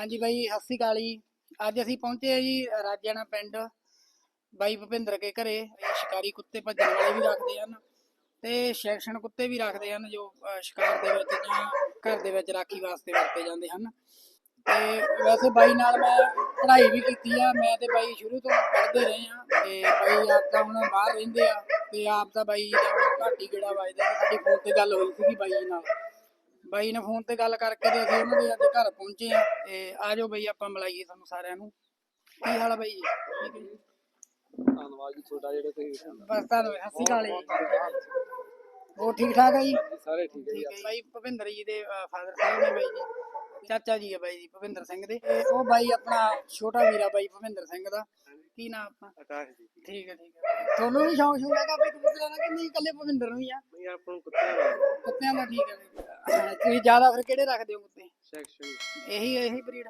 ਹਾਂਜੀ ਬਾਈ, ਸਤਿ ਸ਼੍ਰੀ ਅਕਾਲ ਜੀ। ਅੱਜ ਅਸੀਂ ਪਹੁੰਚੇ ਆ ਜੀ ਰਾਜਿਆਣਾ ਪਿੰਡ। ਬਾਈ ਭੁਪਿੰਦਰ ਕੇ ਘਰੇ, ਇਹ ਸ਼ਿਕਾਰੀ ਕੁੱਤੇ ਭੱਜਣ ਵਾਲੇ ਵੀ ਰੱਖਦੇ ਹਨ ਤੇ ਸ਼ੈਕਸ਼ਨ ਕੁੱਤੇ ਵੀ ਰੱਖਦੇ ਹਨ ਜੋ ਸ਼ਿਕਾਰ ਦੇ ਵਿੱਚ ਜਾਂ ਘਰ ਦੇ ਵਿੱਚ ਰਾਖੀ ਵਾਸਤੇ ਵਰਤੇ ਜਾਂਦੇ ਹਨ। ਤੇ ਵੈਸੇ ਬਾਈ ਨਾਲ ਮੈਂ ਪੜ੍ਹਾਈ ਵੀ ਕੀਤੀ ਆ। ਮੈਂ ਤੇ ਬਾਈ ਸ਼ੁਰੂ ਤੋਂ ਪੜ੍ਹਦੇ ਰਹੇ ਆ ਤੇ ਬਾਈ ਆਪ ਤਾਂ ਹੁਣ ਬਾਹਰ ਰਹਿੰਦੇ ਆ ਤੇ ਆਪ ਤਾਂ ਬਾਈ ਦਾ ਘਾਟੀ ਗੇੜਾ ਵੱਜਦਾ। ਸਾਡੀ ਫੋਨ ਤੇ ਗੱਲ ਹੋਈ ਸੀਗੀ ਬਾਈ ਨਾਲ। ਬਾਈ ਨੇ ਫੋਨ ਤੇ ਗੱਲ ਕਰਕੇ ਤੇ ਅਸੀਂ ਉਹਨਾਂ ਦੇ ਅੱਜ ਘਰ ਪਹੁੰਚੇ ਆ ਤੇ ਆਜੋ ਬਈ ਆਪਾਂ ਮਿਲਾਈਏ ਤੁਹਾਨੂੰ ਸਾਰਿਆਂ ਨੂੰ। ਕੀ ਹਾਲ ਆ ਬਾਈ ਜੀ? ਠੀਕ ਹੈ ਜੀ? ਧੰਨਵਾਦ ਜੀ ਤੁਹਾਡਾ ਜਿਹੜੇ ਤੁਸੀਂ ਬਸ ਤੁਹਾਨੂੰ ਸਤਿ ਸ਼੍ਰੀ ਅਕਾਲ ਜੀ। ਹੋਰ ਠੀਕ ਠਾਕ ਹੈ ਜੀ? ਸਾਰੇ ਠੀਕ ਹੈ ਜੀ। ਬਾਈ ਭੁਪਿੰਦਰ ਜੀ ਦੇ ਫਾਦਰ ਸਾਹਿਬ ਨੇ ਬਾਈ ਜੀ ਚਾਚਾ ਜੀ ਹੈ ਬਾਈ ਜੀ ਭੁਪਿੰਦਰ ਸਿੰਘ ਦੇ। ਤੇ ਉਹ ਬਾਈ ਆਪਣਾ ਛੋਟਾ ਵੀਰਾ ਬਾਈ ਭੁਪਿੰਦਰ ਸਿੰਘ ਦਾ। ਕੀ ਨਾਮ ਆਪਣਾ? ਆਕਾਸ਼ ਜੀ। ਠੀਕ ਹੈ ਠੀਕ ਹੈ। ਤੁਹਾਨੂੰ ਵੀ ਸ਼ੌਂਕ ਸ਼ੌਂਕ ਹੈਗਾ ਬਈ ਕਬੂਤਰਾਂ ਦਾ ਕਿ ਨਹੀਂ? ਇਕੱਲੇ ਭੁਪਿੰਦਰ ਨੂੰ ਹੀ ਆ। ਨਹੀਂ ਆਪਾਂ ਨੂੰ ਕੁੱਤੇ ਦਾ। ਕੁੱਤਿਆਂ ਦਾ ਠੀਕ ਹੈ। ਹਾਂ, ਤੁਸੀਂ ਜ਼ਿਆਦਾ ਫਿਰ ਕਿਹੜੇ ਰੱਖਦੇ ਹੋ ਕੁੱਤੇ? ਸੈਕਸ਼ਨ ਇਹੀ ਇਹੀ ਬਰੀਡ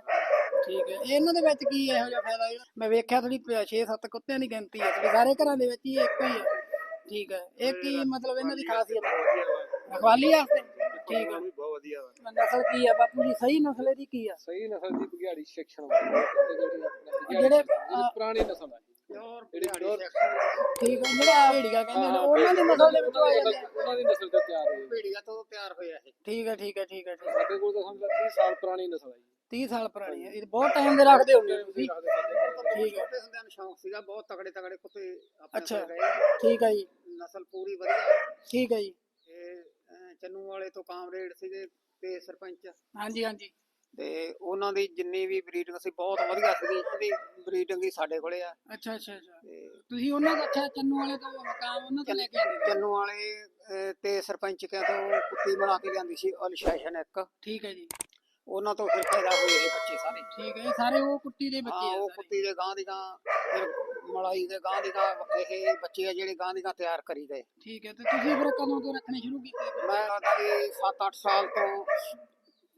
ਠੀਕ ਹੈ। ਇਹਨਾਂ ਦੇ ਵਿੱਚ ਕੀ ਇਹੋ ਜਿਹਾ ਫਾਇਦਾ ਜਿਹੜਾ? ਮੈਂ ਵੇਖਿਆ ਥੋੜੀ 6-7 ਕੁੱਤਿਆਂ ਦੀ ਗਿਣਤੀ ਹੈ। ਥੋੜੀ ਸਾਰੇ ਘਰਾਂ ਦੇ ਵਿੱਚ ਹੀ ਇੱਕ ਹੀ ਹੈ। ਠੀਕ ਹੈ। ਇਹ ਕੀ ਮਤਲਬ ਇਹਨਾਂ ਦੀ ਖਾਸੀਅਤ ਹੈ? ਰਖਵਾਲੀ ਵਾਸਤੇ। ਠੀਕ ਹੈ। ਬਹੁਤ ਵਧੀਆ ਵਾ। ਨਸਲ ਕੀ ਹੈ ਬਾਪੂ ਜੀ? ਸਹੀ ਨਸਲ ਇਹਦੀ ਕੀ ਆ? ਸਹੀ ਨਸਲ ਦੀ ਬਗਿਆੜੀ ਸੈਕਸ਼ਨ ਵਾਲੀ ਤੇ ਜਿਹੜੀ ਆਪਣੇ ਜਿਹੜੇ, ਜਿਹੜੀ ਪੁਰਾਣੀ ਨਸਲ ਆ। ਪਿਓਰ ਠੀਕ ਹੈ ਜਿਹੜਾ ਭੇੜੀਆ ਕਹਿੰਦੇ ਨੇ ਉਹਨਾਂ ਦੀ ਨਸਲ ਦੇ ਵਿੱਚੋਂ ਆ ਜਾਂਦੇ ਆ। ਉਹਨਾਂ ਦੀ ਨਸਲ ਤੋਂ ਤਿਆਰ ਹੋਈ ਭੇੜੀਆ ਤੋਂ ਤਿਆਰ ਹੋਇਆ ਇਹ। ਠੀਕ ਹੈ ਠੀਕ ਹੈ ਠੀਕ ਹੈ ਠੀਕ ਹੈ। ਸਾਡੇ ਕੋਲ ਤਾਂ ਸਮਝ ਲਾ 30 ਸਾਲ ਪੁਰਾਣੀ ਨਸਲ ਆ ਜੀ। 30 ਸਾਲ ਪੁਰਾਣੀ ਹੈ ਇਹ ਬਹੁਤ ਟਾਈਮ ਦੇ ਰੱਖਦੇ ਹੋ ਤੁਸੀਂ। ਠੀਕ ਹੈ ਛੋਟੇ ਹੁੰਦਿਆਂ ਨੂੰ ਸ਼ੌਂਕ ਸੀਗਾ ਬਹੁਤ ਤਗੜੇ ਤਗੜੇ ਕੁੱਤੇ ਆਪਣੇ ਅੱਛਾ। ਕੋਲ ਗਏ ਠੀਕ ਹੈ ਜੀ। ਨਸਲ ਪੂਰੀ ਵਧੀਆ। ਠੀਕ ਹੈ ਜੀ। ਤੇ ਅਹ, ਚੰਨੂ ਵਾਲੇ ਤੋਂ ਕਾਮਰੇਡ ਸੀਗੇ ਤੇ ਸਰਪੰਚ। ਹਾਂਜੀ ਹਾਂਜੀ। ਤੇ ਉਹਨਾਂ ਦੀ ਜਿੰਨੀ ਵੀ ਬਰੀਡਿੰਗ ਸੀ ਬਹੁਤ ਵਧੀਆ ਸੀਗੀ ਉਹਦੀ ਬਰੀਡਿੰਗ ਹੀ ਸਾਡੇ ਕੋਲੇ ਆ। ਅੱਛਾ ਅੱਛਾ ਅੱਛਾ। ਤੇ ਤੁਸੀਂ ਉਹਨਾਂ ਦਾ ਅੱਛਾ ਚੰਨੂ ਵਾਲੇ ਤੋਂ ਮਕਾਮ ਉਹਨਾਂ ਤੋਂ ਲੈ ਕੇ ਆਉਂਦੇ ਸੀ। ਚੰਨੂ ਵਾਲੇ ਅਹ, ਤੇ ਸਰਪੰਚ ਕਿਆ ਤੋਂ ਕੁੱਤੀ ਬਣਾ ਕੇ ਲਿਆਂਦੀ ਸੀ ਅਲਸ਼ੈਸ਼ਨ ਇੱਕ। ਠੀਕ ਹੈ ਜੀ। ਉਹਨਾਂ ਤੋਂ ਫਿਰ ਪੈਦਾ ਹੋਏ ਇਹ ਬੱਚੇ ਸਾਰੇ। ਠੀਕ ਹੈ ਇਹ ਸਾਰੇ ਉਹ ਕੁੱਤੀ ਦੇ ਬੱਚੇ ਹਾਂ ਆ ਉਹ ਸਾਰੇ। ਕੁੱਤੀ ਦੇ ਗਾਂ ਦੀ ਗਾਂ ਫਿਰ ਮਲਾਈ ਦੇ ਗਾਂ ਦੀ ਗਾਂ ਇਹ ਬੱਚੇ ਆ ਜਿਹੜੇ ਗਾਂ ਦੀ ਗਾਂ ਤਿਆਰ ਕਰੀ ਗਏ। ਠੀਕ ਹੈ ਤੇ ਤੁਸੀਂ ਫਿਰ ਕਦੋਂ ਤੋਂ ਰੱਖਣੇ ਸ਼ੁਰੂ ਕੀਤੇ? ਮੈਂ ਲੱਗਦਾ ਵੀ 7-8 ਸਾਲ ਤੋਂ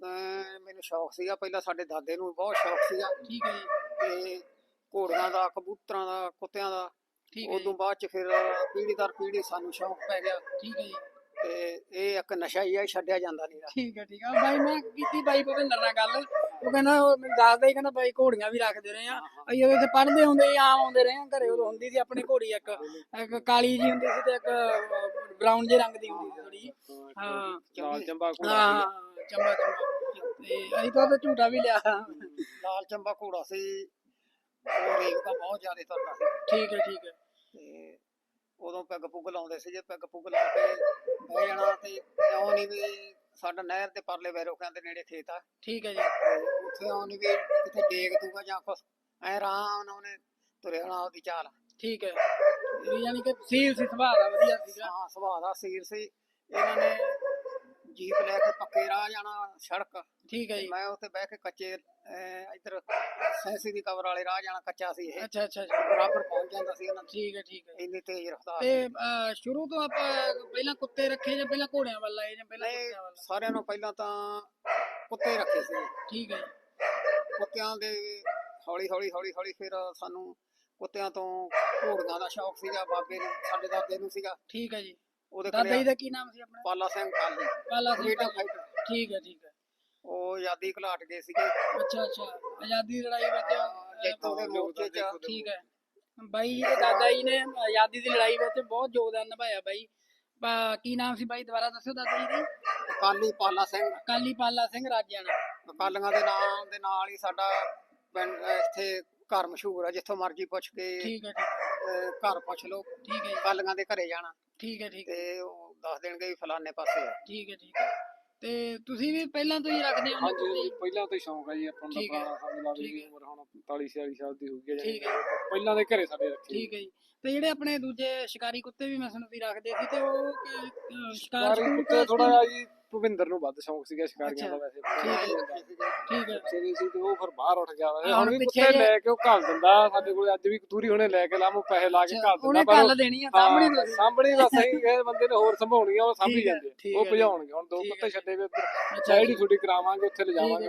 ਅਹ, ਮੈਨੂੰ ਸ਼ੌਕ ਸੀਗਾ ਪਹਿਲਾਂ ਸਾਡੇ ਦਾਦੇ ਨੂੰ ਬਹੁਤ ਸ਼ੌਕ ਸੀਗਾ। ਠੀਕ ਹੈ ਜੀ। ਤੇ ਘੋੜੀਆਂ ਦਾ ਕਬੂਤਰਾਂ ਦਾ ਕੁੱਤਿਆਂ ਦਾ ਠੀਕ ਹੈ ਉਦੋਂ ਬਾਅਦ ਚ ਫਿਰ ਪੀੜ੍ਹੀ ਦਰ ਪੀੜ੍ਹੀ ਸਾਨੂੰ ਸ਼ੌਕ ਪੈ ਗਿਆ। ਠੀਕ ਹੈ ਜੀ। ਤੇ ਇਹ ਇੱਕ ਨਸ਼ਾ ਹੀ ਆ ਇਹ ਛੱਡਿਆ ਜਾਂਦਾ ਨਹੀਂ ਠੀਕ ਹੈ ਠੀਕ ਹੈ। ਬਾਈ ਮੈਂ ਕੀਤੀ ਬਾਈ ਭਵਿੰਦਰ ਨਾਲ ਗੱਲ। ਉਹ ਕਹਿੰਦਾ ਉਹ ਮੈਨੂੰ ਦੱਸਦਾ ਹੀ ਕਹਿੰਦਾ ਬਾਈ ਘੋੜੀਆਂ ਵੀ ਰੱਖਦੇ ਰਹੇ ਆ। ਅਸੀਂ ਉਹਦੇ ਤੇ ਪੜ੍ਹਦੇ ਹੁੰਦੇ ਸੀ ਆਮ ਆਉਂਦੇ ਰਹੇ ਆ। ਘਰੇ ਉਦੋਂ ਹੁੰਦੀ ਸੀ ਆਪਣੀ ਘੋੜੀ ਇੱਕ ਇੱਕ ਕਾਲੀ ਜੀ ਹੁੰਦੀ ਸੀ ਤੇ ਇੱਕ ਬਰਾਊਨ ਜਿਹੇ ਰੰਗ ਦੀ ਹੁੰਦੀ ਸੀ ਥੋੜੀ ਹਾਂ ਲਾਲ ਚੰਬਾ। ਕੋਲ ਹਾਂ, ਚੰਬਾ ਚੰਬਾ। ਤੇ ਅਸੀਂ ਤਾਂ ਉਹਦਾ ਝੂਟਾ ਵੀ ਲਿਆ। ਲਾਲ ਚੰਬਾ ਘੋੜਾ ਸੀ। ਉਹ ਰੇਗ ਦਾ ਬਹੁਤ ਜ਼ਿਆਦਾ ਤੁਰਦਾ ਸੀ। ਠੀਕ ਹੈ ਠੀਕ ਹੈ। ਤੇ ਉਦੋਂ ਪੈਗ ਪੁੱਗ ਲਾਉਂਦੇ ਸੀ ਜੇ ਪੈਗ ਪੁੱਗ ਲਾ ਕੇ ਬਹਿ ਜਾਣਾ ਤੇ ਇਉਂ ਨਹੀਂ ਵੀ ਸਾਡਾ ਨਹਿਰ ਦੇ ਪਰਲੇ ਵੈਰੋਕਿਆਂ ਦੇ ਨੇੜੇ ਖੇਤ ਆ। ਠੀਕ ਹੈ ਜੀ। ਤੇ ਉੱਥੇ ਇਉਂ ਨਹੀਂ ਵੀ ਕਿਤੇ ਡੇਗ ਦੂਗਾ ਜਾਂ ਕੁਛ। ਐ ਆਰਾਮ ਨਾਲ ਉਹਨੇ ਤੁਰੇ ਜਾਣਾ ਉਹਦੀ ਚਾਲ। ਠੀਕ ਹੈ। ਵੀ ਯਾਨੀ ਕਿ ਸੀਲ ਸੀ ਸੁਭਾਅ ਦਾ ਵਧੀਆ ਸੀਗਾ। ਹਾਂ ਸੁਭਾਅ ਦਾ ਸੀਰ ਸੀ। ਇਹਨਾਂ ਨੇ ਜੀਪ ਲੈ ਕੇ ਪੱਕੇ ਰਾਹ ਜਾਣਾ ਸੜਕ। ਠੀਕ ਹੈ ਜੀ। ਮੈਂ ਉੱਥੇ ਬਹਿ ਕੇ ਕੱਚੇ ਅਹ, ਇੱਧਰ ਸੈਂਸੀ ਦੀ ਕਵਰ ਵਾਲੇ ਰਾਹ ਜਾਣਾ ਕੱਚਾ ਸੀ ਇਹ। ਅੱਛਾ ਅੱਛਾ ਅੱਛਾ। ਬਰਾਬਰ ਪਹੁੰਚ ਜਾਂਦਾ ਸੀ ਇਹਨਾਂ ਠੀਕ ਹੈ ਠੀਕ ਹੈ। ਇੰਨੀ ਤੇਜ਼ ਰਫ਼ਤਾਰ ਤੇ ਅਹ, ਸ਼ੁਰੂ ਤੋਂ ਆਪਾਂ ਪਹਿਲਾਂ ਕੁੱਤੇ ਰੱਖੇ ਜਾਂ ਪਹਿਲਾਂ ਘੋੜਿਆਂ ਵੱਲ ਆਏ ਜਾਂ ਪਹਿਲਾਂ ਨਹੀਂ ਕੁੱਤਿਆਂ ਵੱਲ? ਸਾਰਿਆਂ ਨੂੰ ਪਹਿਲਾਂ ਤਾਂ ਕੁੱਤੇ ਰੱਖੇ ਸੀ। ਠੀਕ ਹੈ ਕੁੱਤਿਆਂ ਦੇ ਹੌਲੀ ਹੌਲੀ ਹੌਲੀ ਹੌਲੀ ਫਿਰ ਸਾਨੂੰ ਕੁੱਤਿਆਂ ਤੋਂ ਘੋੜੀਆਂ ਦਾ ਸ਼ੌਕ ਸੀਗਾ ਬਾਬੇ ਨੂੰ ਸਾਡੇ ਦਾਦੇ ਨੂੰ ਸੀਗਾ। ਠੀਕ ਹੈ ਜੀ। ਉਹਦੇ ਦਾਦਾ ਜੀ ਦਾ ਕੀ ਨਾਮ ਸੀ ਆਪਣਾ? ਪਾਲਾ ਸਿੰਘ ਕਾਲੀ ਕਾਲਾ ਸਿੰਘ ਫਰੀਡਮ। ਫਾਈਟਰ ਠੀਕ ਹੈ ਠੀਕ ਹੈ। ਉਹ ਆਜ਼ਾਦੀ ਘਲਾਟ ਗਏ ਸੀਗੇ। ਅੱਛਾ ਅੱਛਾ। ਆਜ਼ਾਦੀ ਦੀ ਲੜਾਈ ਵਿੱਚ ਜੈਤੋਂ ਦੇ ਮੋਰਚੇ 'ਚ ਠੀਕ ਹੈ। ਬਾਈ ਜੀ ਦੇ ਦਾਦਾ ਜੀ ਨੇ ਆਜ਼ਾਦੀ ਦੀ ਲੜਾਈ ਵਿੱਚ ਬਹੁਤ ਯੋਗਦਾਨ ਨਿਭਾਇਆ ਬਾਈ। ਕੀ ਨਾਮ ਸੀ ਬਾਈ? ਦੁਬਾਰਾ ਦੱਸਿਓ ਦਾਦਾ ਜੀ ਦੇ। ਕਾਲੀ ਪਾਲਾ ਸਿੰਘ। ਕਾਲੀ ਪਾਲਾ ਸਿੰਘ ਰਾਜਿਆਣਾ। ਅਕਾਲੀਆਂ ਦੇ ਨਾਮ ਦੇ ਨਾਲ ਹੀ ਸਾਡਾ ਇੱਥੇ ਘਰ ਮਸ਼ਹੂਰ ਆ ਜਿੱਥੋਂ ਮਰਜ਼ੀ ਪੁੱਛ ਕੇ ਠੀਕ ਹੈ ਹੈ, ਅਹ ਘਰ ਪੁੱਛ ਲਓ ਠੀਕ ਹੈ ਜੀ, ਦੇ ਘਰੇ ਜਾਣਾ। ਠੀਕ ਹੈ ਠੀਕ ਹੈ ਤੇ ਉਹ ਦੱਸ ਦੇਣਗੇ ਵੀ ਫਲਾਣੇ ਪਾਸੇ ਆ। ਠੀਕ ਹੈ ਠੀਕ ਹੈ ਤੇ ਤੁਸੀਂ ਵੀ ਪਹਿਲਾਂ ਤੋਂ ਹੀ ਰੱਖਦੇ ਹੋ ਨਾ? ਹਾਂਜੀ ਪਹਿਲਾਂ ਤੋਂ ਹੀ ਸ਼ੌਂਕ ਆ ਜੀ ਆਪਾਂ ਨੂੰ ਤਾਂ ਠੀਕ ਹੈ। ਪੁਰਾਣਾ ਸਮਝ ਲਾ ਠੀਕ ਵੀ ਹੈ। ਉਮਰ ਹੁਣ 45 46 ਸਾਲ ਦੀ ਹੋ ਗਈ ਹੈ ਠੀਕ ਜਾਣੀ ਪਹਿਲਾਂ ਦੇ ਘਰੇ ਸਾਡੇ ਰੱਖੇ। ਠੀਕ ਹੈ ਜੀ। ਤੇ ਜਿਹੜੇ ਆਪਣੇ ਦੂਜੇ ਸ਼ਿਕਾਰੀ ਕੁੱਤੇ ਵੀ ਮੈਂ ਸੁਣਿਆ ਸੀ ਰੱਖਦੇ ਸੀ ਤੇ ਉਹ ਕਿ- ਅਹ ਸ਼ਿਕਾਰ ਸ਼ਿਕਾਰੀ ਸਕੂਲ ਕੁੱਤੇ ਥੋੜਾ ਜਿਹਾ ਜੀ ਭੁਪਿੰਦਰ ਨੂੰ ਵੱਧ ਸ਼ੌਂਕ ਸੀਗਾ ਸ਼ਿਕਾਰੀਆਂ ਦਾ ਵੈਸੇ ਠੀਕ ਹੈ। ਠੀਕ ਹੈ। ਸਰੀ ਸੀ ਤੇ ਉਹ ਫਿਰ ਬਾਹਰ ਉੱਠ ਗਿਆ। ਹੁਣ ਵੀ ਕੁੱਤੇ ਲੈ ਕੇ ਉਹ ਘੱਲ ਦਿੰਦਾ। ਸਾਡੇ ਕੋਲ ਅੱਜ ਵੀ ਕਤੂਰੀ ਹੁਣੇ ਲੈ ਕੇ ਲਾਮੋ ਪੈਸੇ ਲਾ ਕੇ ਘੱਲ ਉਹਨੇ ਦਿੰਦਾ ਗੱਲ ਦੇਣੀ ਆ ਸਾਹਮਣੇ ਸਾਹਮਣੇ ਬਸ ਸਹੀ ਕਿਸੇ ਬੰਦੇ ਨੇ ਹੋਰ ਸੰਭਾਉਣੀ ਆ ਉਹ ਸਾਂਭੀ ਜਾਂਦੇ ਉਹ ਭਜਾਉਣਗੇ। ਹੁਣ ਦੋ ਕੁੱਤੇ ਛੱਡੇ ਵੇ ਉੱਧਰ। ਸਾਈਡ ਹੀ। ਛੁੱਟੀ ਕਰਾਵਾਂਗੇ ਉੱਥੇ ਲਿਜਾਵਾਂਗੇ।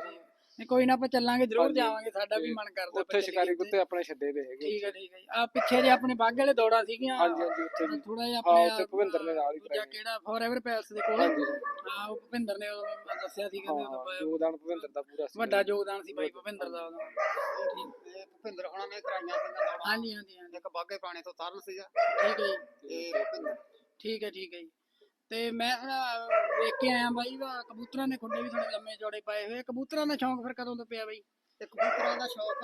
ਨਹੀਂ, ਕੋਈ ਨਾ ਆਪਾਂ ਚੱਲਾਂਗੇ ਜ਼ਰੂਰ ਜਾਵਾਂਗੇ ਸਾਡਾ ਵੀ ਮਨ ਕਰਦਾ ਉੱਥੇ ਸ਼ਿਕਾਰੀ ਕੁੱਤੇ ਆਪਣੇ ਛੱਡੇ ਵੇ ਹੈਗੇ ਠੀਕ ਹੈ ਠੀਕ ਹੈ ਆ ਪਿੱਛੇ ਜੇ ਆਪਣੇ ਬਾਗੇ ਵਾਲੇ ਦੌੜਾਂ ਸੀਗੀਆਂ ਹਾਂਜੀ ਹਾਂਜੀ ਉੱਥੇ ਵੀ ਥੋੜਾ ਜਿਹਾ ਹਾਂ, ਆਪਣੇ ਉੱਥੇ ਭੁਪਿੰਦਰ ਨੇ ਨਾਲ ਹੀ ਕਰਾਇਆ। ਕਿਹੜਾ ਫੋਰਐਵਰ ਪੈਲਸ ਦੇ ਕੋਲ। ਹਾਂਜੀ ਹਾਂ ਉਹ ਭੁਪਿੰਦਰ ਨੇ ਦੱਸਿਆ ਸੀ ਪਾਇਆ। ਯੋਗਦਾਨ ਭੁਪਿੰਦਰ ਦਾ ਪੂਰਾ ਸੀ। ਵੱਡਾ ਯੋਗਦਾਨ ਸੀ ਬਾਈ ਭੁਪਿੰਦਰ ਦਾ ਉਦੋਂ। ਠੀਕ ਇਹ ਭੁਪਿੰਦਰ ਹੋਣਾ ਨੇ ਕਰਾਈਆਂ ਸੀ ਦੌੜਾਂ। ਹਾਂਜੀ ਹਾਂਜੀ। ਇੱਕ ਬਾਗੇ ਪਾਣੇ ਤੋਂ ਤਰਨ ਸੀਗਾ। ਠੀਕ ਹੈ ਜੀ। ਤੇ ਭੁਪਿੰਦਰ। ਠੀਕ ਹੈ ਠੀਕ ਹੈ ਜੀ। ਤੇ ਮੈਂ ਵੇਖ ਕੇ ਆਇਆ ਬਾਈ ਕਬੂਤਰਾਂ ਨੇ ਖੁੱਡੇ ਵੀ ਥੋੜੇ ਲੰਮੇ ਚੌੜੇ ਪਾਏ ਹੋਏ ਕਬੂਤਰਾਂ ਦਾ ਸ਼ੌਂਕ ਫਿਰ ਕਦੋਂ ਤੋਂ ਪਿਆ ਬਾਈ? ਤੇ ਕਬੂਤਰਾਂ ਦਾ ਸ਼ੌਕ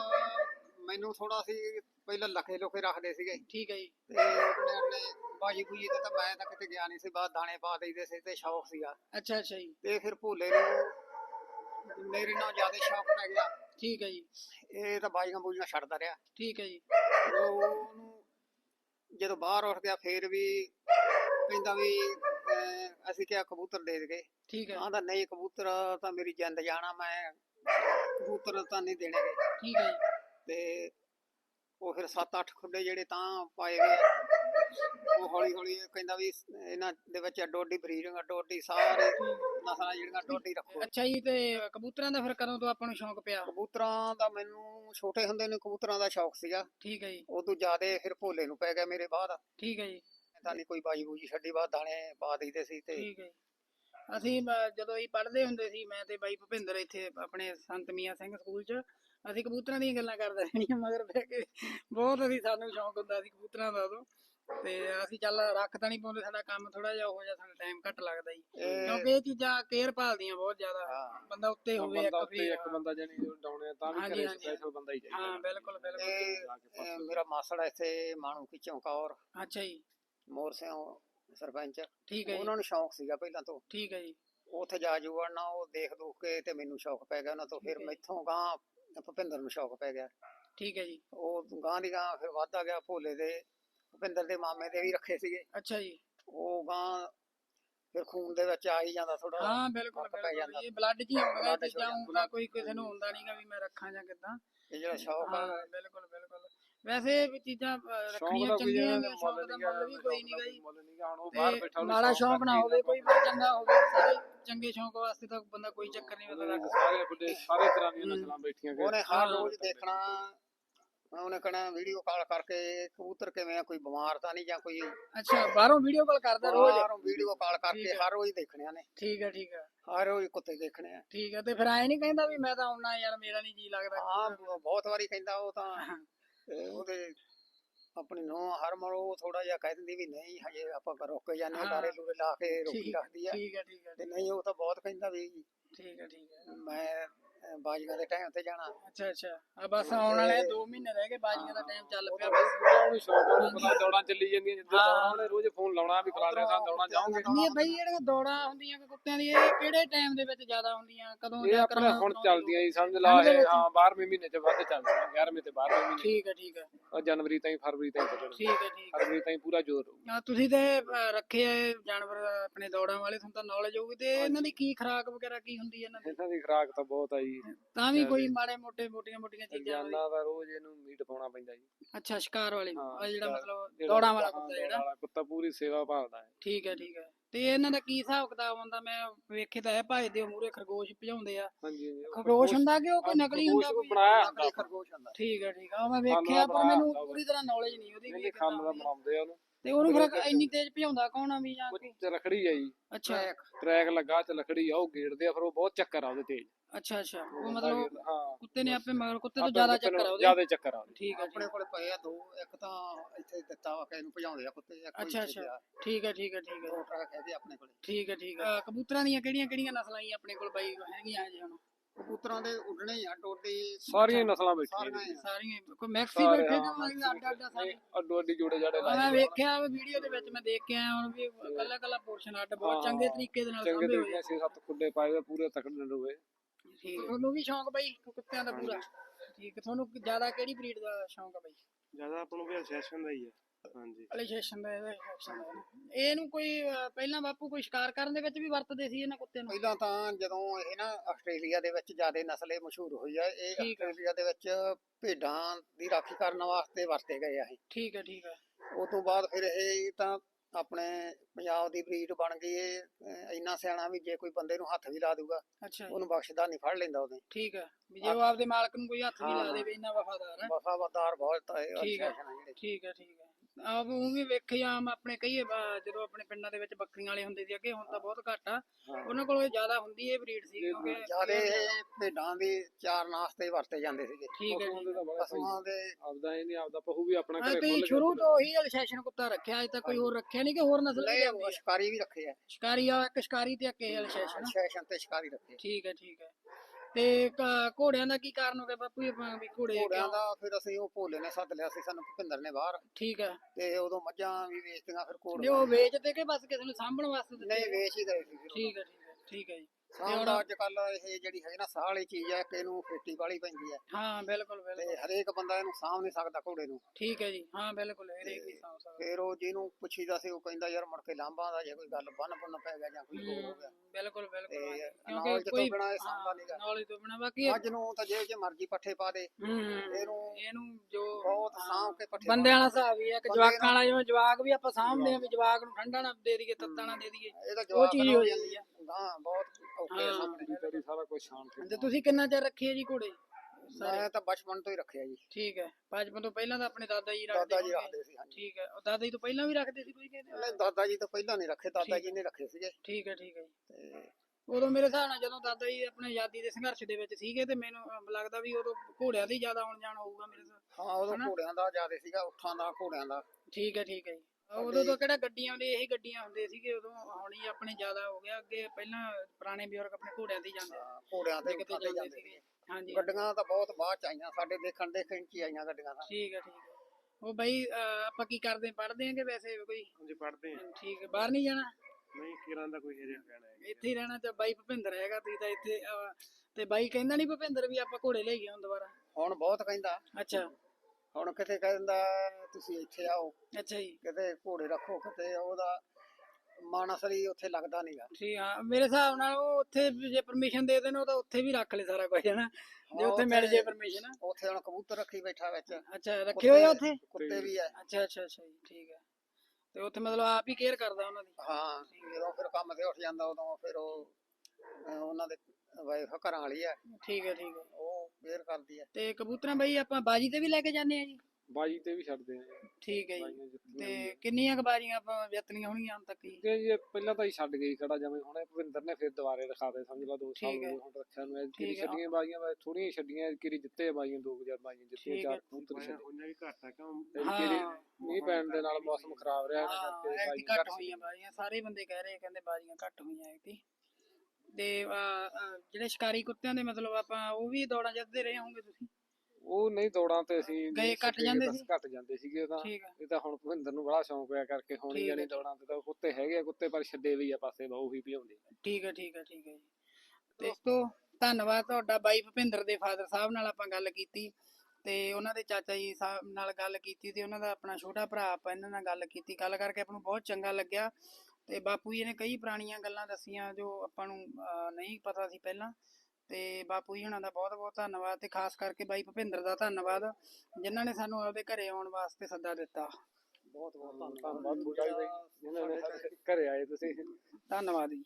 ਮੈਨੂੰ ਥੋੜਾ ਸੀ ਪਹਿਲਾਂ ਲਖੇ ਲੋਕੇ ਰੱਖਦੇ ਸੀਗੇ। ਠੀਕ ਹੈ ਜੀ। ਤੇ ਆਪਣੇ ਆਪਣੇ ਬਾਜੀ ਬੂਜੀ ਤੇ ਤਾਂ ਮੈਂ ਤਾਂ ਕਿਤੇ ਗਿਆ ਨਹੀਂ ਸੀ ਬਾਅਦ ਦਾਣੇ ਪਾ ਦੇਈਦੇ ਸੀ ਤੇ ਸ਼ੌਕ ਸੀਗਾ। ਅੱਛਾ ਅੱਛਾ ਜੀ। ਤੇ ਫਿਰ ਭੋਲੇ ਨੂੰ ਮੇਰੇ ਨਾਲ ਜ਼ਿਆਦਾ ਸ਼ੌਕ ਪੈ ਗਿਆ। ਠੀਕ ਹੈ ਜੀ। ਇਹ ਤਾਂ ਬਾਜੀਆਂ ਬੂਜੀਆਂ ਛੱਡਦਾ ਰਿਹਾ। ਠੀਕ ਹੈ ਜੀ। ਉਹਨੂੰ ਜਦੋਂ ਬਾਹਰ ਉੱਠ ਗਿਆ ਫੇਰ ਵੀ ਕਹਿੰਦਾ ਵੀ ਅਸੀਂ ਕਿਹਾ ਕਬੂਤਰ ਦੇ ਦੇਗੇ ਠੀਕ ਹੈ। ਆਂਦਾ ਨਹੀਂ ਕਬੂਤਰ ਤਾਂ ਮੇਰੀ ਜਿੰਦ ਜਾਣਾ ਮੈਂ ਕਬੂਤਰ ਤਾਂ ਨਹੀਂ ਦੇਣੇ। ਠੀਕ ਹੈ ਜੀ। ਤੇ ਉਹ ਫਿਰ 7-8 ਖੁੱਡੇ ਜਿਹੜੇ ਤਾਂ ਪਾਏ ਗਏ ਆ, ਉਹ ਹੌਲੀ ਹੌਲੀ ਕਹਿੰਦਾ ਵੀ ਇਹਨਾਂ ਦੇ ਵਿੱਚ ਅੱਡੀ ਬਰੀਡਿੰਗ ਅੱਡੀ ਸਾਰੇ ਨਸਲਾਂ ਜਿਹੜੀਆਂ ਅੱਡੀ ਰੱਖੋ। ਅੱਛਾ ਜੀ ਤੇ ਕਬੂਤਰਾਂ ਦਾ ਫਿਰ ਕਦੋਂ ਤੋਂ ਆਪਾਂ ਨੂੰ ਸ਼ੌਂਕ ਪਿਆ? ਕਬੂਤਰਾਂ ਦਾ ਮੈਨੂੰ ਛੋਟੇ ਹੁੰਦੇ ਨੂੰ ਕਬੂਤਰਾਂ ਦਾ ਸ਼ੌਕ ਸੀਗਾ। ਠੀਕ ਹੈ ਜੀ। ਉਦੋਂ ਜ਼ਿਆਦੇ ਫਿਰ ਭੋਲੇ ਨੂੰ ਪੈ ਗਿਆ ਮੇਰੇ ਬਾਅਦ। ਠੀਕ ਹੈ ਜੀ। ਤਾਂ ਨਹੀਂ ਕੋਈ ਬਾਜੀ ਬੂਜੀ ਛੱਡੀ ਬਾਅਦ ਦਾਣੇ ਪਾ ਦਈਦੇ ਸੀ ਤੇ ਠੀਕ ਹੈ। ਅਸੀਂ ਜਦੋਂ ਇਹ ਪੜ੍ਹਦੇ ਹੁੰਦੇ ਸੀ ਮੈਂ ਤੇ ਬਾਈ ਭੁਪਿੰਦਰ ਇੱਥੇ ਆਪਣੇ ਸੰਤ ਮੀਆਂ ਸਿੰਘ ਸਕੂਲ 'ਚ ਅਸੀਂ ਕਬੂਤਰਾਂ ਦੀਆਂ ਗੱਲਾਂ ਕਰਦੇ ਰਹਿਣੀਆਂ ਮਗਰ ਬਹਿ ਕੇ। ਬਹੁਤ ਅਸੀਂ ਸਾਨੂੰ ਸ਼ੌਂਕ ਹੁੰਦਾ ਸੀ ਕਬੂਤਰਾਂ ਦਾ ਉਦੋਂ। ਤੇ ਅਸੀਂ ਚੱਲ ਰੱਖ ਤਾਂ ਨਹੀਂ ਪਾਉਂਦੇ ਸਾਡਾ ਕੰਮ ਥੋੜਾ ਜਿਹਾ ਹੋ ਜਾ ਸਾਡਾ ਟਾਈਮ ਘੱਟ ਲੱਗਦਾ ਜੀ। ਇਹ- ਕਿਉਂਕਿ ਇਹ ਚੀਜ਼ਾਂ ਕੇਅਰ ਭਾਲਦੀਆਂ ਬਹੁਤ ਜ਼ਿਆਦਾ। ਹਾਂ। ਬੰਦਾ ਉੱਤੇ ਹੋਵੇ ਬੰਦਾ ਇੱਕ ਉੱਤੇ ਵੀ ਇੱਕ ਬੰਦਾ ਜਾਨੀ ਡਾਉਣੇ ਤਾਂ ਵੀ ਹਾਂਜੀ, ਕਰੇ ਹਾਂਜੀ। ਸਪੈਸ਼ਲ ਬੰਦਾ ਹੀ ਚਾਹੀਦਾ। ਹਾਂ ਬਿਲਕੁਲ ਬਿਲਕੁਲ। ਇਹ ਪਾਸੇ। ਮੇਰਾ ਮਾਸੜ ਇੱਥੇ ਮਾਣੂ ਕੀ ਚੌਂਕੌਰ ਅੱਛਾ ਜੀ। ਮੋਰ ਸਿੰਘ ਸਰਪੰਚ ਠੀਕ ਹੈ ਜੀ। ਉਹਨਾਂ ਨੂੰ ਸ਼ੌਕ ਸੀਗਾ ਪਹਿਲਾਂ ਤੋਂ। ਠੀਕ ਹੈ ਜੀ। ਉੱਥੇ ਜਾ ਜੂਗਾ ਨਾ ਉਹ ਦੇਖ ਦੂਖ ਕੇ ਤੇ ਮੈਨੂੰ ਸ਼ੌਕ ਪੈ ਗਿਆ ਉਹਨਾਂ ਤੋਂ। ਫਿਰ ਠੀਕ ਹੈ। ਮੈਥੋਂ ਗਾਂ ਭੁਪਿੰਦਰ ਨੂੰ ਸ਼ੌਕ ਪੈ ਗਿਆ। ਠੀਕ ਹੈ ਜੀ। ਉਹ ਗਾਂ ਦੀ ਗਾਂ ਫਿਰ ਵੱਧਦਾ ਗਿਆ ਭੋਲੇ ਦੇ। ਭੁਪਿੰਦਰ ਦੇ ਮਾਮੇ ਦੇ ਵੀ ਰੱਖੇ ਸੀਗੇ। ਅੱਛਾ ਜੀ। ਉਹ ਗਾਂ ਫਿਰ ਖੂਨ ਦੇ ਵਿੱਚ ਆ ਹੀ ਜਾਂਦਾ ਥੋੜਾ ਹਾਂ ਬਿਲਕੁਲ ਫ਼ਰਕ ਪੈ ਬਿਲਕੁਲ ਜਾਂਦਾ। ਇਹ ਬਲੱਡ Blood 'ਚ ਹੋ ਜਾਂਦਾ। ਹੁੰਦਾ ਕੋਈ ਕਿਸੇ ਨੂੰ ਹੁੰਦਾ ਨਹੀਂਗਾ ਵੀ ਮੈਂ ਰੱਖਾਂ ਜਾਂ ਕਿੱਦਾਂ। ਇਹ ਜਿਹੜਾ ਸ਼ੌਕ ਆ। ਹਾਂ ਬਿਲਕੁਲ ਬਿਲਕੁਲ। ਵੈਸੇ ਵੀ ਚੀਜ਼ਾਂ ਅਹ, ਰੱਖਣੀਆਂ ਚੰਗੀਆਂ ਨੇ ਸ਼ੌਂਕ ਦਾ ਮੁੱਲ ਵੀ ਕੋਈ ਨਹੀਂ ਤੇ ਉਹਨੂੰ ਮਾੜਾ ਸ਼ੌਂਕ ਨਾ ਹੋਵੇ ਕੋਈ ਪਰ ਚੰਗਾ ਹੋਵੇ ਸਾਰੇ ਚੰਗੇ ਸ਼ੌਂਕ ਵਾਸਤੇ ਤਾਂ ਬੰਦਾ ਕੋਈ ਚੱਕਰ ਨਹੀਂ ਰੱਖ ਸਕਦਾ। ਸਾਰੇ ਬੁੱਢੇ ਸਾਰੇ ਤਰ੍ਹਾਂ ਦੀਆਂ ਨਸਲਾਂ ਬੈਠੀਆਂ ਗਏ ਉਹਨੇ ਹਰ। ਰੋਜ਼ ਦੇਖਣਾ ਉਹਨੇ ਕਹਣਾ ਵੀਡੀਓ ਕਾਲ ਕਰਕੇ ਕਬੂਤਰ ਕਿਵੇਂ ਆ ਕੋਈ ਬਿਮਾਰ ਤਾਂ ਨਹੀਂ ਜਾਂ ਕੋਈ ਅੱਛਾ ਬਾਹਰੋਂ ਵੀਡੀਓ ਕਾਲ ਕਰਦਾ ਰੋਜ਼? ਵੀਡੀਓ ਕਾਲ ਕਰਕੇ। ਹਰ ਰੋਜ਼ ਦੇਖਣਿਆ ਨੇ ਠੀਕ ਹੈ ਠੀਕ ਹੈ ਹਰ ਰੋਜ਼ ਕੁੱਤੇ ਦੇਖਣੇ ਆ। ਠੀਕ ਹੈ ਤੇ ਫਿਰ ਐ ਨਹੀਂ ਕਹਿੰਦਾ ਵੀ ਮੈਂ ਤਾਂ ਆਉਣਾ ਯਾਰ ਮੇਰਾ ਨਹੀਂ ਜੀ ਲੱਗਦਾ। ਹਾਂ ਬਹੁਤ ਵਾਰੀ ਕਹਿੰਦਾ ਉਹ ਤਾਂ ਤੇ ਉਹਦੇ ਆਪਣੀ ਨੋ ਹਰ ਮਰ ਉਹ ਥੋੜਾ ਜਿਹਾ ਕਹਿ ਦਿੰਦੀ ਵੀ ਨਹੀਂ ਹਜੇ ਆਪਾਂ ਰੁਕ ਜਾਂਦੇ ਹਾਂ। ਲਾਰੇ ਲੂਰੇ ਲਾ ਕੇ ਰੋਕੀ ਰੱਖਦੀ ਆ। ਠੀਕ ਹੈ ਠੀਕ ਹੈ। ਤੇ ਨਹੀਂ ਉਹ ਤਾਂ ਬਹੁਤ ਕਹਿੰਦਾ ਵੀ ਠੀਕ ਹੈ ਠੀਕ ਹੈ। ਮੈਂ ਬਾਜੀਆਂ ਦੇ ਟਾਈਮ ਤੇ ਜਾਣਾ। ਅੱਛਾ ਅੱਛਾ। ਆ ਬਸ ਆਉਣ ਵਾਲੇ 2 ਮਹੀਨੇ ਰਹਿ ਗਏ ਬਾਜੀਆਂ ਦਾ ਟਾਈਮ ਚੱਲ ਪਿਆ। ਬਸ ਉਹਨੂੰ ਸ਼ੌਂਕ ਆ, ਉਹਨੂੰ ਪਤਾ ਦੌੜਾਂ ਚੱਲੀ ਜਾਂਦੀਆਂ ਜਿੱਦਾਂ ਉਹਨੇ ਰੋਜ਼ ਫੋਨ ਲਾਉਣਾ ਵੀ ਫਲਾਣੇ ਥਾਂ ਦੌੜਾਂ ਜਾਓਗੇ। ਇਹ ਬਈ ਜਿਹੜੀਆਂ ਦੌੜਾਂ ਹੁੰਦੀਆਂ ਕਿ ਕੁੱਤਿਆਂ ਦੀ ਇਹ ਕਿਹੜੇ ਟਾਈਮ ਦੇ ਵਿੱਚ ਜ਼ਿਆਦਾ ਹੁੰਦੀਆਂ ਕਦੋਂ ਇਹ ਜਾਂ ਆਪਣੇ ਕਰਾਉਣਾ- ਹੁਣ ਚੱਲਦੀਆਂ ਜੀ ਸਮਝ ਲਾ ਦੇ ਇਹ? ਹਾਂ 12ਵੇਂ ਮਹੀਨੇ ਚ ਵੱਧ ਚੱਲਦੀਆਂ 11ਵੇਂ ਤੇ 12ਵੇਂ ਮਹੀਨੇ। ਠੀਕ ਹੈ ਠੀਕ ਹੈ। ਉਹ ਜਨਵਰੀ ਤਾਈਂ ਫਰਵਰੀ ਤਾਈਂ ਚੱਲਣ ਠੀਕ ਹੈ ਠੀਕ ਹੈ। ਫਰਵਰੀ ਤਾਈਂ ਪੂਰਾ ਜ਼ੋਰ ਆ, ਤੁਸੀਂ ਤੇ ਰੱਖੇ ਆ ਜਾਨਵਰ ਆਪਣੇ ਦੌੜਾਂ ਵਾਲੇ ਤੁਹਾਨੂੰ ਤਾਂ ਨੌਲੇਜ ਹੋਊਗੀ। ਤੇ ਇਹਨਾਂ ਦੀ ਕੀ ਖੁਰਾਕ ਵਗੈਰਾ ਕੀ ਹੁੰਦੀ ਹੈ ਇਹਨਾਂ ਦੀ? ਇਹਨਾਂ ਦੀ ਖੁਰਾਕ ਤਾਂ ਬਹੁਤ ਆ ਜੀ ਤਾਂ ਵੀ ਕੋਈ ਮਾੜੇ ਮੋਟੇ ਮੋਟੀਆਂ ਮੋਟੀਆਂ ਚੀਜ਼ਾਂ ਹੋਈ। ਰੋਜ਼ਾਨਾ ਦਾ ਰੋਜ਼ ਇਹਨੂੰ ਮੀਟ ਪਾਉਣਾ ਪੈਂਦਾ ਜੀ। ਅੱਛਾ ਸ਼ਿਕਾਰ ਵਾਲੀ। ਹਾਂ, ਆ ਜਿਹੜਾ। ਮਤਲਬ ਦੌੜਾਂ ਵਾਲਾ ਕੁੱਤਾ ਜਿਹੜਾ। ਵਾਲਾ ਕੁੱਤਾ ਪੂਰੀ ਸੇਵਾ ਭਾਲਦਾ ਹੈ। ਠੀਕ ਹੈ ਠੀਕ ਹੈ। ਤੇ ਇਹਨਾਂ ਦਾ ਕੀ ਹਿਸਾਬ ਕਿਤਾਬ ਹੁੰਦਾ? ਮੈਂ ਵੇਖੇ ਤਾਂ ਹੈ ਭਜਦੇ ਮੂਰੇ ਖਰਗੋਸ਼ ਭਜਾਉਂਦੇ ਆ। ਹਾਂਜੀ ਉਹ ਖਰਗੋਸ਼ ਹੁੰਦਾ ਕਿ ਉਹ ਕੋਈ ਹਾਂ, ਨਕਲੀ ਹੁੰਦਾ ਖਰਗੋਸ਼ ਕੋਈ? ਬਣਾਇਆ ਨਕਲੀ ਹੁੰਦਾ ਖਰਗੋਸ਼ ਹੁੰਦਾ। ਠੀਕ ਹੈ ਠੀਕ ਆ ਉਹ ਮੈਂ ਵੇਖਿਆ ਪਰ ਮੈਨੂੰ ਪੂਰੀ ਤਰ੍ਹਾਂ ਨੌਲੇਜ ਨਹੀਂ ਉਹਦੀ ਵੀ ਖਾਣ ਕਿੱਦਾਂ ਦਾ। ਬਣਾਉਂਦੇ ਆ ਉਹਨੂੰ। ਤੇ ਉਹਨੂੰ ਫਿਰ ਇੰਨੀ ਤੇਜ਼ ਭਜਾਉਂਦਾ ਕੌਣ ਆ ਵੀ ਜਾਂ ਕੋਈ? ਉਹ ਚ ਰਖੜੀ ਆ ਜੀ। ਅੱਛਾ। ਟਰੈਕ ਲੱਗਾ ਚ ਲਖੜੀ ਆ ਉਹ ਗੇੜਦੇ ਆ ਫਿਰ ਉਹ ਬਹੁਤ ਚੱਕਰ ਆ ਉਹਦੇ ਤੇ। ਅੱਛਾ ਅੱਛਾ। ਉਹ ਮਤਲਬ ਹਾਂ। ਕੁੱਤੇ ਨੇ ਆਪੇ ਮਗਰ ਕੁੱਤੇ ਤੋਂ ਜ਼ਿਆਦਾ ਚੱਕਰ ਆ ਉਹਦੇ। ਜ਼ਿਆਦਾ ਚੱਕਰ ਆ ਉਹਦੇ। ਠੀਕ ਹੈ ਆਪਣੇ ਕੋਲੇ ਪਏ ਆ ਦੋ ਇੱਕ ਤਾਂ ਇੱਥੇ ਦਿੱਤਾ ਵਾ ਕਿਸੇ ਨੂੰ ਭਜਾਉਂਦੇ ਆ ਕੁੱਤੇ ਇੱਕ ਅੱਛਾ, ਅੱਛਾ। ਠੀਕ ਹੈ ਠੀਕ ਹੈ ਠੀਕ ਹੈ ਦੋ ਟਰੈਕ ਹੈਗੇ ਆਪਣੇ ਕੋਲੇ। ਠੀਕ ਹੈ ਠੀਕ ਹੈ ਕਬੂਤਰਾਂ ਦੀਆਂ ਕਿਹੜੀਆਂ ਕਿਹੜੀਆਂ ਨਸਲਾਂ ਹੀ ਆਪਣੇ ਕੋਲ ਬਾਈ ਹੈਗੀਆਂ ਹਜੇ ਹੁਣ? ਕਬੂਤਰਾਂ ਦੇ ਉੱਡਣੇ ਹੀ ਆ ਟੋਡੀ ਸਾਰੀਆਂ ਨਸਲਾਂ ਬੈਠੀਆਂ ਸਾਰੀਆਂ ਹੀ ਜੀ ਆ। ਕੋਈ ਮੈਕਸੀ ਸਾਰੇ ਬੈਠੇ ਹਾਂ, ਕਿ ਅੱਡ ਅੱਡ ਸਾਰੇ ਅੱਡੋ ਅੱਡੀ ਜੋੜੇ ਜਾੜੇ ਮੈਂ ਲਾਏ ਵੇਖਿਆ ਵੀਡੀਓ ਦੇ ਵਿੱਚ ਮੈਂ ਦੇਖ ਕੇ ਆਇਆ ਹੁਣ ਵੀ ਕੱਲਾ ਕੱਲਾ ਪੋਰਸ਼ਨ ਅੱਡ ਬਹੁਤ ਹਾਂ, ਚੰਗੇ ਤਰੀਕੇ ਦੇ ਨਾਲ ਚੰਗੇ ਸਾਂਭੇ ਹੋਏ ਤਰੀਕੇ ਛੇ ਸੱਤ ਖੁੱਡੇ ਪਾਏ ਹੋਏ, ਪੂਰੇ ਤਕੜੇ ਡੋਏ ਠੀਕ ਤੁਹਾਨੂੰ ਵੀ ਸ਼ੌਂਕ ਬਾਈ ਕੁੱਤਿਆਂ ਦਾ ਪੂਰਾ। ਠੀਕ ਹੈ, ਤੁਹਾਨੂੰ ਜ਼ਿਆਦਾ ਕਿਹੜੀ ਬਰੀਡ ਦਾ ਸ਼ੌਂਕ ਆ ਬਾਈ? ਜ਼ਿਆਦਾ ਆਪਾਂ ਨੂੰ ਵੀ ਸੈਸ਼ਨ ਦਾ ਹੀ ਹੈ ਹਾਂਜੀ। ਅਲੀਸ਼ੇਸ਼ਨ ਦਾ ਇਹਦਾ section ਦਾ ਨਾ। ਇਹਨੂੰ ਕੋਈ ਅ, ਪਹਿਲਾਂ ਬਾਪੂ ਕੋਈ ਸ਼ਿਕਾਰ ਕਰਨ ਦੇ ਵਿੱਚ ਵੀ ਵਰਤਦੇ ਸੀ ਇਹਨਾਂ ਕੁੱਤੇ ਨੂੰ? ਪਹਿਲਾਂ ਤਾਂ ਜਦੋਂ ਇਹ ਨਾ ਆਸਟ੍ਰੇਲੀਆ ਦੇ ਵਿੱਚ ਜ਼ਿਆਦਾ ਨਸਲੇ ਮਸ਼ਹੂਰ ਹੋਈ ਆ ਇਹ ਠੀਕ ਆ। ਆਸਟ੍ਰੇਲੀਆ ਦੇ ਵਿੱਚ ਭੇਡਾਂ ਦੀ ਰਾਖੀ ਕਰਨ ਵਾਸਤੇ ਵਰਤੇ ਗਏ ਆ ਇਹ। ਠੀਕ ਹੈ ਠੀਕ ਹੈ ਉਸ ਤੋਂ ਬਾਅਦ ਫਿਰ ਇਹ ਤਾਂ ਆਪਣੇ ਪੰਜਾਬ ਦੀ ਬਰੀਡ ਬਣ ਗਈ ਇਹ ਅਹ ਇੰਨਾ ਸਿਆਣਾ ਵੀ ਜੇ ਕੋਈ ਬੰਦੇ ਨੂੰ ਹੱਥ ਵੀ ਲਾ ਦੂਗਾ ਅੱਛਾ। ਜੀ ਉਹਨੂੰ ਬਖਸ਼ਦਾ ਨਹੀਂ ਫੜ ਲੈਂਦਾ ਉਹਦੇ। ਠੀਕ ਹੈ ਵੀ ਜੇ ਉਹ ਆਪਦੇ ਮਾਲਕ ਨੂੰ ਕੋਈ ਹੱਥ ਵੀ ਲਾ ਹਾਂ। ਦੇਵੇ ਇੰਨਾ ਵਫਾਦਾਰ ਹੈ। ਵਫਾਦਾਰ ਬਹੁਤ ਹੈ ਠੀਕ ਹੈ। ਅਨੁਸ਼ਾਸਨ ਆ ਜਿਹੜੇ। ਠੀਕ ਹੈ ਠੀਕ ਹੈ ਆਪ ਉਹ ਵੀ ਵੇਖੇ ਆਮ ਆਪਣੇ ਕਈ ਅਹ, ਜਦੋਂ ਆਪਣੇ ਪਿੰਡਾਂ ਦੇ ਵਿੱਚ ਬੱਕਰੀਆਂ ਵਾਲੇ ਹੁੰਦੇ ਸੀ ਅੱਗੇ ਹੁਣ ਤਾਂ ਬਹੁਤ ਘੱਟ ਆ। ਉਹਨਾਂ ਕੋਲ ਜ਼ਿਆਦਾ ਹੁੰਦੀ ਇਹ ਬਰੀਡ ਸੀ ਕਿਉਂਕਿ ਜਿਆਦੇ ਇਹ ਭੇਡਾਂ ਦੀ ਚਾਰ ਨਾਸਤੇ ਵਰਤੇ ਜਾਂਦੇ ਸੀਗੇ। ਠੀਕ ਹੈ ਪਸ਼ੂਆਂ ਜੀ ਦੇ ਪਸ਼ੂਆਂ ਆਪਦਾ ਇਹ ਨਹੀਂ ਆਪਦਾ ਪਹੂ ਵੀ ਆਪਣਾ ਹਾਂ ਘਰੇ ਤੁਸੀਂ ਖੋਲ ਸ਼ੁਰੂ ਤੋਂ ਹੀ ਅਲਸ਼ੈਸ਼ਨ ਕੁੱਤਾ ਰੱਖਿਆ ਅਜੇ ਤੱਕ ਕੋਈ ਹੋਰ ਰੱਖਿਆ ਨਹੀਂ ਕਿ ਹੋਰ ਨਸਲ ਵੀ ਹੈ? ਸ਼ਿਕਾਰੀ ਵੀ ਰੱਖੇ ਆ। ਸ਼ਿਕਾਰੀ ਆ ਇੱਕ ਸ਼ਿਕਾਰੀ ਤੇ ਇੱਕ ਇਹ ਅਲਸ਼ੈਸ਼ਨ ਸੈਸ਼ਨ ਤੇ ਸ਼ਿਕਾਰੀ ਰੱਖੇ ਠੀਕ ਹੈ ਠੀਕ ਹੈ। ਤੇ ਕ- ਘੋੜਿਆਂ ਦਾ ਕੀ ਕਾਰਨ ਹੋ ਗਿਆ ਬਾਪੂ ਜੀ ਆਪਾਂ ਵੀ ਘੋੜੇ ਘੋੜਿਆਂ ਕਿਉਂ? ਦਾ ਫਿਰ ਅਸੀਂ ਉਹ ਭੋਲੇ ਨੇ ਸੱਦ ਲਿਆ ਸੀ ਸਾਨੂੰ ਭੁਪਿੰਦਰ ਨੇ ਬਾਹਰ ਠੀਕ ਹੈ ਤੇ ਉਦੋਂ ਮੱਝਾਂ ਵੀ ਵੇਚਦੀਆਂ ਫਿਰ ਘੋੜ ਉਹ ਵੇਚਦੇ ਕਿ ਬਸ ਕਿਸੇ ਨੂੰ ਸਾਂਭਣ ਵਾਸਤੇ ਦਿੱਤੇ? ਨਹੀਂ ਵੇਚ ਹੀ ਗਏ ਸੀ ਫਿਰ। ਠੀਕ ਹੈ ਠੀਕ ਹੈ ਠੀਕ ਹੈ ਜੀ ਦਾ ਅੱਜ ਕੱਲ ਇਹ ਜਿਹੜੀ ਹੈ ਨਾ ਸਾਹ ਵਾਲੀ ਚੀਜ਼ ਹੈ ਕਿ ਇਹਨੂੰ ਫੇਟੀ ਵਾਲੀ ਪੈਂਦੀ ਹੈ। ਹਾਂ ਬਿਲਕੁਲ ਤੇ ਬਿਲਕੁਲ ਹਰੇਕ ਬੰਦਾ ਇਹਨੂੰ ਸਾਂਭ ਨਹੀਂ ਸਕਦਾ ਘੋੜੇ ਨੂੰ। ਠੀਕ ਹੈ ਜੀ। ਹਾਂ ਬਿਲਕੁਲ ਇਹ ਨਹੀਂ ਸਾਂਭ ਸਕਦਾ। ਫਿਰ ਉਹ ਜਿਹਨੂੰ ਪੁੱਛੀਦਾ ਸੀ ਉਹ ਕਹਿੰਦਾ ਯਾਰ ਮੁੜ ਕੇ ਲਾਂਭਾ ਦਾ ਜੇ ਕੋਈ ਗੱਲ ਬੰਨ ਬੰਨ ਪੈ ਗਿਆ ਜਾਂ ਕੋਈ ਹੋਰ ਹੋ ਗਿਆ। ਬਿਲਕੁਲ ਬਿਲਕੁਲ ਤੇ ਹਾਂਜੀ। knowledge ਤੋਂ ਕੋਈ ਬਿਨਾਂ ਇਹ ਸਾਂਭਦਾ ਨੀਗਾ। ਨੌਲੇਜ ਤੋਂ ਬਿਨਾ ਬਾਕੀ ਇਹ- ਅੱਜ ਨੂੰ ਤਾਂ ਜੇ ਜੇ ਮਰਜ਼ੀ ਪੱਠੇ ਪਾ ਦੇ। ਇਹਨੂੰ ਇਹਨੂੰ ਜੋ ਬਹੁਤ ਸਾਂਭ ਕੇ ਪੱਠੇ ਬੰਦਿਆਂ ਵਾਲਾ ਹਿਸਾਬ ਹੀ ਹੈ ਕਿ ਬੰਦੇ ਜਵਾਕਾਂ ਵਾਲਾ ਜਿਵੇਂ ਜਵਾਕ ਵੀ ਆਪਾਂ ਸਾਂਭਦੇ ਆ ਵੀ ਜਵਾਕ। ਨੂੰ ਠੰਡਾ ਨਾ ਦੇ ਦਈਏ ਤੱਤਾ ਨਾ ਦੇ ਦਈਏ। ਇਹ ਤਾਂ ਉਹ ਜਵਾਬ ਚੀਜ਼ ਹੋ ਜਾਂਦੀ ਆ ਹਾਂ ਬਹੁਤ ਔਖੇ ਆ। ਸਾਹਮਣੇ। ਤੇਰੀ ਸਾਰਾ ਕੁਝ ਸ਼ਾਨ ਕੇ ਤੇ ਤੁਸੀਂ ਕਿੰਨਾ ਚਿਰ ਰੱਖੇ ਜੀ ਘੋੜੇ? ਮੈਂ ਤਾਂ ਬਚਪਨ ਤੋਂ ਹੀ ਰੱਖਿਆ ਜੀ। ਠੀਕ ਹੈ। ਬਚਪਨ ਤੋਂ ਪਹਿਲਾਂ ਤਾਂ ਆਪਣੇ ਦਾਦਾ ਜੀ ਰੱਖਦੇ ਦਾਦਾ ਜੀ ਹੋਣਗੇ। ਰੱਖਦੇ ਸੀ ਹਾਂਜੀ। ਠੀਕ ਹੈ। ਉਹ ਦਾਦਾ ਜੀ ਤੋਂ ਪਹਿਲਾਂ ਵੀ ਰੱਖਦੇ ਸੀ ਕੋਈ ਕਹਿੰਦੇ ਨਹੀਂ ਦਾਦਾ ਜੀ ਤੋਂ ਪਹਿਲਾਂ ਨਹੀਂ ਰੱਖੇ ਦਾਦਾ ਠੀਕ ਜੀ ਨੇ ਰੱਖੇ ਸੀਗੇ। ਠੀਕ ਹੈ ਠੀਕ ਹੈ ਜੀ। ਤੇ ਉਦੋਂ ਮੇਰੇ ਹਿਸਾਬ ਨਾਲ ਜਦੋਂ ਦਾਦਾ ਜੀ ਆਪਣੇ ਆਜ਼ਾਦੀ ਦੇ ਸੰਘਰਸ਼ ਦੇ ਵਿੱਚ ਸੀਗੇ ਤੇ ਮੈਨੂੰ ਅਹ, ਲੱਗਦਾ ਵੀ ਉਦੋਂ ਘੋੜਿਆਂ ਦੀ ਜ਼ਿਆਦਾ ਆਉਣ ਜਾਣ ਹੋਊਗਾ ਮੇਰੇ ਹਿਸਾਬ ਹਾਂ ਉਦੋਂ ਹਨਾ? ਘੋੜਿਆਂ ਦਾ ਜ਼ਿਆਦਾ ਸੀਗਾ ਉੱਠਾਂ ਦਾ ਘੋੜਿਆਂ ਦਾ। ਠੀਕ ਹੈ ਠੀਕ ਹੈ ਜੀ। ਉਦੋਂ ਤਾਂ ਕਿਹੜਾ ਗੱਡੀਆਂ ਹੁੰਦੇ ਇਹੀ ਗੱਡੀਆਂ ਹੁੰਦੇ ਸੀਗੇ ਉਦੋਂ ਹੁਣ ਹੀ ਆਪਣੇ ਜ਼ਿਆਦਾ ਹੋ ਗਿਆ ਅੱਗੇ ਪਹਿਲਾਂ ਪੁਰਾਣੇ ਬਜ਼ੁਰਗ ਆਪਣੇ ਘੋੜਿਆਂ ਤੇ ਹੀ ਜਾਂਦੇ ਘੋੜਿਆਂ ਤੇ ਕਿਤੇ ਜਾਂਦੇ ਜਾਂਦੇ ਸੀਗੇ। ਹਾਂਜੀ ਗੱਡੀਆਂ ਤਾਂ ਬਹੁਤ ਬਾਅਦ ਚ ਆਈਆਂ ਸਾਡੇ ਦੇਖਣ ਦੇਖਣ ਚ ਹੀ ਆਈਆਂ ਗੱਡੀਆਂ ਤਾਂ। ਠੀਕ ਹੈ ਠੀਕ ਹੈ। ਉਹ ਬਈ ਅਹ, ਆਪਾਂ ਕੀ ਕਰਦੇ ਪੜ੍ਹਦੇ ਆਂ ਕਿ ਵੈਸੇ ਕੋਈ? ਹਾਂਜੀ ਪੜ੍ਹਦੇ ਆ ਠੀਕ ਹੈ ਬਾਹਰ ਨਹੀਂ ਜਾਣਾ? ਨਹੀਂ ਕਿਰਾਂ ਦਾ ਕੋਈ ਹਜੇ ਪੈਣਾ ਹੈ ਇੱਥੇ ਹੀ ਰਹਿਣਾ ਤੇ ਬਾਈ ਭੁਪਿੰਦਰ ਹੈਗਾ ਤੁਸੀਂ ਤਾਂ ਇੱਥੇ ਅਹ, ਤੇ ਬਾਈ ਕਹਿੰਦਾ ਨਹੀਂ ਭੁਪਿੰਦਰ ਵੀ ਆਪਾਂ ਘੋੜੇ ਲੈ ਗਏ ਹੁਣ ਦੁਬਾਰਾ? ਹੁਣ ਬਹੁਤ ਕਹਿੰਦਾ। ਅੱਛਾ। ਹੁਣ ਕਿਤੇ ਕਹਿੰਦਾ ਤੁਸੀਂ ਇੱਥੇ ਆਓ। ਅੱਛਾ ਜੀ। ਕਿਤੇ ਘੋੜੇ ਰੱਖੋ ਕਿਤੇ ਉਹਦਾ ਮਨ ਅਸਲੀ ਉੱਥੇ ਲੱਗਦਾ ਨਹੀਂਗਾ ਠੀਕ ਆ ਮੇਰੇ ਹਿਸਾਬ ਨਾਲ ਉਹ ਉੱਥੇ ਵੀ ਜੇ ਪਰਮਿਸ਼ਨ ਦੇ ਦੇਣ ਉਹ ਤਾਂ ਉੱਥੇ ਵੀ ਰੱਖ ਲੈ ਸਾਰਾ ਕੁਝ ਹੈ ਨਾ ਜੇ ਹਾਂ, ਉੱਥੇ ਮਿਲ ਜੇ ਪਰਮਿਸ਼ਨ ਉੱਥੇ ਹੁਣ ਕਬੂਤਰ ਰੱਖੀ ਬੈਠਾ ਵਿੱਚ। ਅੱਛਾ ਰੱਖੇ ਹੋਏ ਆ ਉੱਥੇ? ਕੁੱਤੇ ਵੀ ਆ। ਅੱਛਾ ਅੱਛਾ ਅੱਛਾ ਜੀ ਠੀਕ ਹੈ ਤੇ ਉੱਥੇ ਮਤਲਬ ਆਪ ਹੀ ਕੇਅਰ ਕਰਦਾ ਉਹਨਾਂ ਦੀ? ਹਾਂ ਜਦੋਂ ਫਿਰ ਕੰਮ ਤੇ ਉੱਠ ਜਾਂਦਾ ਉਦੋਂ ਫਿਰ ਉਹ ਉਹਨਾਂ ਦੇ ਵਾਈਫ ਘਰਾਂ ਵਾਲੀ ਆ। ਠੀਕ ਹੈ ਠੀਕ ਹੈ ਉਹ ਕੇਅਰ ਕਰਦੀ ਆ। ਤੇ ਕਬੂਤਰਾਂ ਬਾਈ ਆਪਾਂ ਬਾਜੀ ਤੇ ਵੀ ਲੈ ਕੇ ਜਾਂਦੇ ਆ ਜੀ? ਬਾਜੀ ਤੇ ਵੀ ਛੱਡਦੇ ਆ ਜੀ। ਠੀਕ ਹੈ ਜੀ। ਜਿੱਤੀਆਂ ਤੇ ਕਿੰਨੀਆਂ ਕੁ ਬਾਜੀਆਂ ਆਪਾਂ ਜਿੱਤਣੀਆਂ ਹੋਣਗੀਆਂ ਹੁਣ ਤੱਕ ਜੀ? ਜੀ ਇਹ ਪਹਿਲਾਂ ਤਾਂ ਹੀ ਛੱਡ ਗਈ ਖੜਾ ਜਿਵੇਂ ਹੁਣ ਇਹ ਭਵਿੰਦਰ ਨੇ ਫਿਰ ਦੁਬਾਰੇ ਰਖਾਤੇ ਸਮਝ ਲਾ ਦੋ ਸਾਲ ਠੀਕ ਹੈ। ਹੋ ਗਏ ਹੁਣ ਰੱਖਿਆ ਨੂੰ ਐਤਕੀ ਠੀਕ ਹੈ। ਛੱਡੀਆਂ ਬਾਜੀਆਂ ਵਾ ਥੋੜੀਆਂ ਛੱਡੀਆਂ ਕਿਰੀ ਜਿੱਤੇ ਬਾਜੀਆਂ 2000 ਬਾਜੀਆਂ ਜਿੱਤੀਆਂ ਠੀਕ ਚਾਰ ਹੈ। ਕਬੂਤਰ ਛੱਡੇ। ਉਹਨਾਂ ਵੀ ਘੱਟ ਆ ਕਿਉਂ? ਐਤਕੀ ਮੀਂਹ ਪੈਣ ਦੇ ਨਾਲ ਮੌਸਮ ਖਰਾਬ ਰਿਹਾ ਹਾਂ ਕਰਕੇ ਐਤਕੀ ਬਾਜੀਆਂ ਘੱਟ ਹੋਈਆਂ ਬਾਜੀਆਂ ਸਾਰੇ ਬੰਦੇ ਕਹਿ ਰਹੇ ਕਹਿੰਦੇ ਬਾਜੀਆਂ ਘੱਟ ਹੋਈਆਂ ਐਤਕੀ। ਤੇ ਅਹ, ਅਹ, ਜਿਹੜੇ ਸ਼ਿਕਾਰੀ ਕੁੱਤਿਆਂ ਦੇ ਮਤਲਬ ਆਪਾਂ ਉਹ ਵੀ ਦੌੜਾਂ ਜਿੱਤਦੇ ਰਹੇ ਹੋਵੋਗੇ ਤੁਸੀਂ? ਉਹ ਨਹੀਂ ਦੌੜਾਂ ਤੇ ਅਸੀਂ ਗਏ ਛੱਡੇ, ਜਾਂਦੇ ਬਸ ਸੀ? ਘੱਟ ਜਾਂਦੇ ਸੀਗੇ ਤਾਂ। ਠੀਕ ਆ। ਇਹ ਤਾਂ ਹੁਣ ਭਵਿੰਦਰ ਨੂੰ ਬੜਾ ਸ਼ੌਂਕ ਪਿਆ ਕਰਕੇ ਹੁਣ ਠੀਕ ਹੈ, ਜਾਣੀ। ਦੌੜਾਂ ਤੇ ਤਾਂ ਕੁੱਤੇ ਹੈਗੇ ਆ ਕੁੱਤੇ ਪਰ ਛੱਡੇ ਵੀ ਆ ਪਾਸੇ ਬਹੁ ਹੀ ਭਿਉਂਦੇ ਠੀਕ ਹੈ ਠੀਕ ਹੈ ਠੀਕ ਹੈ ਜੀ। ਦੋਸਤੋ ਧੰਨਵਾਦ ਤੁਹਾਡਾ ਬਾਈ ਭੁਪਿੰਦਰ ਦੇ ਫਾਦਰ ਸਾਹਿਬ ਨਾਲ ਆਪਾਂ ਗੱਲ ਕੀਤੀ ਤੇ ਉਹਨਾਂ ਦੇ ਚਾਚਾ ਜੀ ਸਾਹਿਬ ਨਾਲ ਗੱਲ ਕੀਤੀ ਤੇ ਉਹਨਾਂ ਦਾ ਆਪਣਾ ਛੋਟਾ ਭਰਾ ਆਪਾਂ ਇਹਨਾਂ ਨਾਲ ਗੱਲ ਕੀਤੀ। ਗੱਲ ਕਰਕੇ ਆਪਾਂ ਨੂੰ ਬਹੁਤ ਚੰਗਾ ਲੱਗਿਆ। ਤੇ ਬਾਪੂ ਜੀ ਨੇ ਕਈ ਪੁਰਾਣੀਆਂ ਗੱਲਾਂ ਦੱਸੀਆਂ ਜੋ ਆਪਾਂ ਨੂੰ ਨਹੀਂ ਪਤਾ ਸੀ ਪਹਿਲਾਂ। ਤੇ ਬਾਪੂ ਜੀ ਉਹਨਾਂ ਦਾ ਬਹੁਤ ਬਹੁਤ ਧੰਨਵਾਦ ਤੇ ਖਾਸ ਕਰਕੇ ਬਾਈ ਭੁਪਿੰਦਰ ਦਾ ਧੰਨਵਾਦ ਜਿਨ੍ਹਾਂ ਨੇ ਸਾਨੂੰ ਆਪਦੇ ਘਰੇ ਆਉਣ ਵਾਸਤੇ ਸੱਦਾ ਦਿੱਤਾ। ਬਹੁਤ ਬਹੁਤ ਧੰਨਵਾਦ ਜਿਨ੍ਹਾਂ ਨੇ ਘਰੇ ਆਏ ਤੁਸੀਂ। ਧੰਨਵਾਦ ਜੀ।